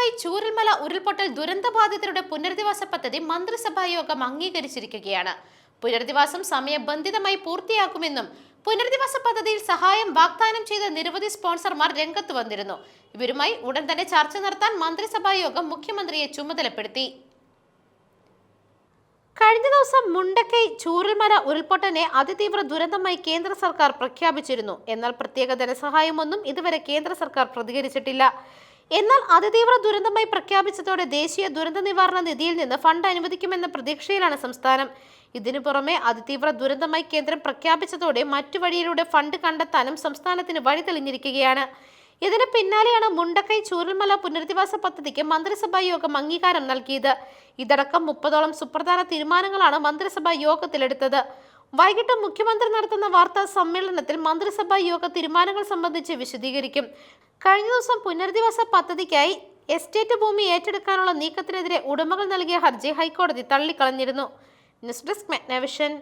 മുണ്ടക്കൈ ചൂരൽമല ഉരുൾപൊട്ടൽ ദുരന്തബാധിതരുടെ പുനരധിവാസ പദ്ധതി മന്ത്രിസഭായോഗം അംഗീകരിച്ചിരിക്കുകയാണ്. പുനരധിവാസം സമയബന്ധിതമായി പൂർത്തിയാക്കുമെന്നും പുനരധിവാസ പദ്ധതിയിൽ സഹായം വാഗ്ദാനം ചെയ്ത നിരവധി സ്പോൺസർമാർ രംഗത്ത് വന്നിരുന്നു. ഇവരുമായി ഉടൻ തന്നെ ചർച്ച നടത്താൻ മന്ത്രിസഭായോഗം മുഖ്യമന്ത്രിയെ ചുമതലപ്പെടുത്തി. കഴിഞ്ഞ ദിവസം മുണ്ടക്കൈ ചൂരൽമല ഉരുൾപൊട്ടനെ അതിതീവ്ര ദുരന്തമായി കേന്ദ്ര സർക്കാർ പ്രഖ്യാപിച്ചിരുന്നു. എന്നാൽ പ്രത്യേക ധനസഹായമൊന്നും ഇതുവരെ കേന്ദ്ര സർക്കാർ പ്രതികരിച്ചിട്ടില്ല. എന്നാൽ അതിതീവ്ര ദുരന്തമായി പ്രഖ്യാപിച്ചതോടെ ദേശീയ ദുരന്ത നിവാരണ നിധിയിൽ നിന്ന് ഫണ്ട് അനുവദിക്കുമെന്ന പ്രതീക്ഷയിലാണ് സംസ്ഥാനം. ഇതിനു പുറമെ അതിതീവ്ര ദുരന്തമായി കേന്ദ്രം പ്രഖ്യാപിച്ചതോടെ മറ്റു വഴിയിലൂടെ ഫണ്ട് കണ്ടെത്താനും സംസ്ഥാനത്തിന് വഴി തെളിഞ്ഞിരിക്കുകയാണ്. ഇതിന് പിന്നാലെയാണ് മുണ്ടക്കൈ ചൂരൽമല പുനരധിവാസ പദ്ധതിക്ക് മന്ത്രിസഭാ യോഗം അംഗീകാരം നൽകിയത്. ഇതടക്കം മുപ്പതോളം സുപ്രധാന തീരുമാനങ്ങളാണ് മന്ത്രിസഭാ യോഗത്തിലെടുത്തത്. വൈകിട്ട് മുഖ്യമന്ത്രി നടത്തുന്ന വാർത്താ സമ്മേളനത്തിൽ മന്ത്രിസഭാ യോഗ തീരുമാനങ്ങൾ സംബന്ധിച്ച് വിശദീകരിക്കും. കഴിഞ്ഞ ദിവസം പുനരധിവാസ പദ്ധതിക്കായി എസ്റ്റേറ്റ് ഭൂമി ഏറ്റെടുക്കാനുള്ള നീക്കത്തിനെതിരെ ഉടമകൾ നൽകിയ ഹർജി ഹൈക്കോടതി തള്ളിക്കളഞ്ഞിരുന്നു. News desk മെഗ്നവിഷൻ.